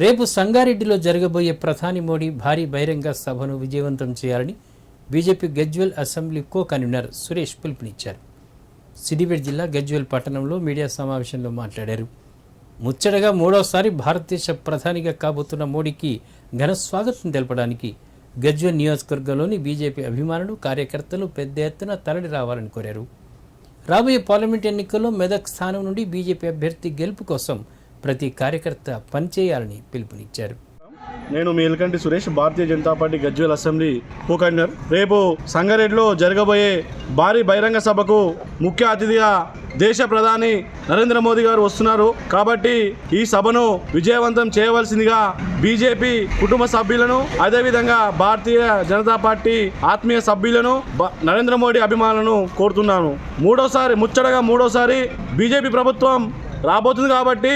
రేపు సంగారెడ్డిలో జరగబోయే ప్రధాని మోడీ భారీ బహిరంగ సభను విజయవంతం చేయాలని BJP Gajwel assembly co convener Suresh పిలుపునిచ్చారు. సిద్దిపేట జిల్లా గజ్వెల్ పట్టణంలో మీడియా సమావేశంలో మాట్లాడారు. ముచ్చటగా మూడోసారి భారతదేశ ప్రధానిగా కాబోతున్న మోడీకి ఘన స్వాగతం తెలపడానికి గజ్వెల్ నియోజకవర్గంలోని బీజేపీ అభిమానులు కార్యకర్తలు పెద్ద ఎత్తున తరలి రావాలని కోరారు. రాబోయే పార్లమెంట్ ఎన్నికల్లో మెదక్ స్థానం నుండి బీజేపీ అభ్యర్థి గెలుపు కోసం ప్రతి కార్యకర్త పనిచేయాలని పిలుపునిచ్చారు. నేను మీ Elkanti Suresh Bharatiya Janata party Gajwel assembly co రేపు సంగారెడ్డిలో జరగబోయే భారీ బహిరంగ సభకు ముఖ్య అతిథిగా దేశ ప్రధాని నరేంద్ర మోదీ గారు వస్తున్నారు. కాబట్టి ఈ సభను విజయవంతం చేయవలసిందిగా బీజేపీ కుటుంబ సభ్యులను అదేవిధంగా భారతీయ జనతా పార్టీ ఆత్మీయ సభ్యులను నరేంద్ర మోడీ అభిమానులను కోరుతున్నాను. మూడోసారి ముచ్చటగా మూడోసారి బీజేపీ ప్రభుత్వం రాబోతుంది కాబట్టి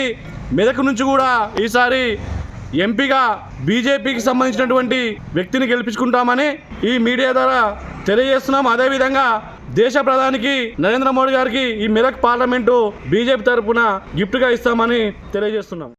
మెదక్ నుంచి కూడా ఈసారి ఎంపీగా బీజేపీకి సంబంధించినటువంటి వ్యక్తిని గెలిపించుకుంటామని ఈ మీడియా ద్వారా తెలియజేస్తున్నాం. అదేవిధంగా దేశ ప్రధానికి నరేంద్ర మోడీ గారికి ఈ మెదక్ పార్లమెంటు బీజేపీ తరఫున గిఫ్ట్గా ఇస్తామని తెలియజేస్తున్నాం.